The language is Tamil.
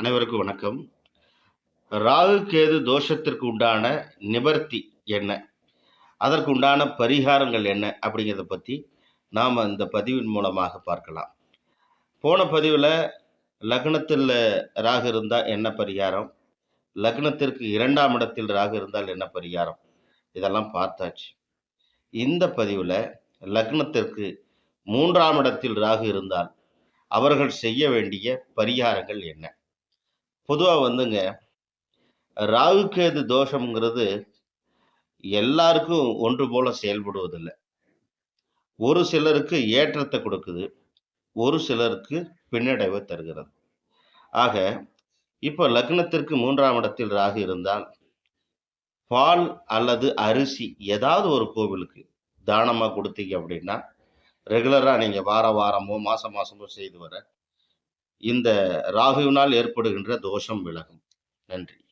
அனைவருக்கும் வணக்கம். ராகு கேது தோஷத்திற்கு உண்டான நிவர்த்தி என்ன? அதற்கு உண்டான பரிகாரங்கள் என்ன? அப்படிங்கிறத பற்றி நாம் இந்த பதிவின் மூலமாக பார்க்கலாம். போன பதிவில் லக்னத்தில் ராகு இருந்தால் என்ன பரிகாரம்? லக்னத்திற்கு இரண்டாம் இடத்தில் ராகு இருந்தால் என்ன பரிகாரம்? இதெல்லாம் பார்த்தாச்சு. இந்த பதிவில் லக்னத்திற்கு மூன்றாம் இடத்தில் ராகு இருந்தால் அவர்கள் செய்ய வேண்டிய பரிகாரங்கள் என்ன? பொதுவாக வந்துங்க ராகுகேது தோஷம்ங்கிறது எல்லாருக்கும் ஒன்று போல செயல்படுவதில்லை. ஒரு சிலருக்கு ஏற்றத்தை கொடுக்குது ஒரு சிலருக்கு பின்னடைவை தருகிறது. ஆக இப்போ லக்னத்திற்கு மூன்றாம் இடத்தில் ராகு இருந்தால் பால் அல்லது அரிசி ஏதாவது ஒரு கோவிலுக்கு தானமாக கொடுத்தீங்க அப்படின்னா ரெகுலராக நீங்கள் வார வாரமோ மாதம் மாதமோ செய்து வர இந்த ராகுவினால் ஏற்படுகின்ற தோஷம் விலகும். நன்றி.